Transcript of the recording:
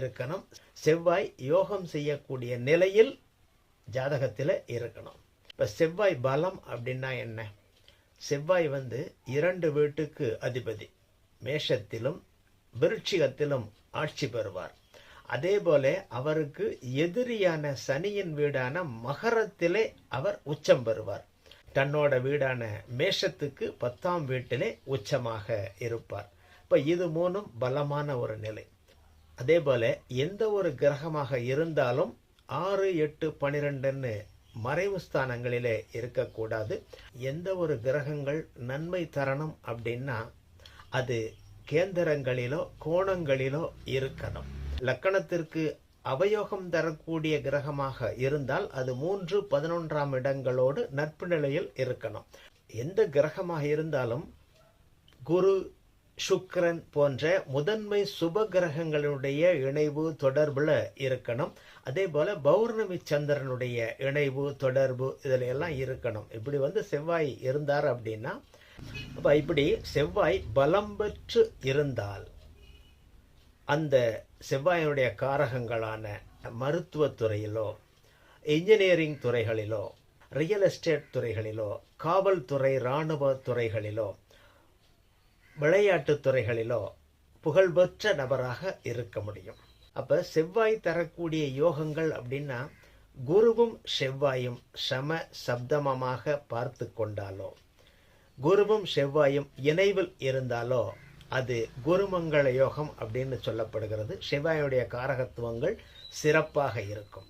இருக்கணும். செவ்வாய் யோகம் செய்யக்கூடிய நிலையில் ஜாதகத்தில் இருக்கணும். இப்போ செவ்வாய் பலம் அப்படின்னா என்ன? செவ்வாய் வந்து இரண்டு வீட்டுக்கு அதிபதி. மேஷத்திலும் விருட்சிகத்திலும் ஆட்சி பெறுவார். அதே போல அவருக்கு எதிரியான சனியின் வீடான மகரத்திலே அவர் உச்சம் பெறுவார். தன்னோட வீடான மேஷத்துக்கு பத்தாம் வீட்டிலே உச்சமாக இருப்பார். இப்போ இது மூணும் பலமான ஒரு நிலை. அதே போல எந்த ஒரு கிரகமாக இருந்தாலும் ஆறு எட்டு பனிரெண்டுன்னு மறைவு ஸ்தானங்களிலே இருக்கக்கூடாது. எந்த ஒரு கிரகங்கள் நன்மை தரணும் அப்படின்னா அது கேந்திரங்களிலோ கோணங்களிலோ இருக்கணும். லக்கணத்திற்கு அவயோகம் தரக்கூடிய கிரகமாக இருந்தால் அது மூன்று பதினொன்றாம் இடங்களோடு நட்பு நிலையில் இருக்கணும். எந்த கிரகமாக இருந்தாலும் குரு சுக்கிரன் போன்ற முதன்மை சுப கிரகங்களுடைய இணைவு தொடர்புல இருக்கணும். அதே போல பௌர்ணமி சந்திரனுடைய இணைவு தொடர்பு இதுல எல்லாம் இருக்கணும். இப்படி வந்து செவ்வாய் இருந்தார் அப்படின்னா அப்ப இப்படி செவ்வாய் பலம் பெற்று இருந்தால் அந்த செவ்வாயினுடைய காரகங்களான மருத்துவத்துறையிலோ இன்ஜினியரிங் துறைகளிலோ ரியல் எஸ்டேட் துறைகளிலோ காவல்துறை இராணுவ துறைகளிலோ விளையாட்டுத் துறைகளிலோ புகழ்பெற்ற நபராக இருக்க முடியும். அப்ப செவ்வாய் தரக்கூடிய யோகங்கள் அப்படின்னா குருவும் செவ்வாயும் சம சப்தமமாக பார்த்து கொண்டாலோ குருவும் செவ்வாயும் இணைவில் இருந்தாலோ அது குருமங்கள யோகம் அப்படின்னு சொல்லப்படுகிறது. செவ்வாயுடைய காரகத்துவங்கள் சிறப்பாக இருக்கும்.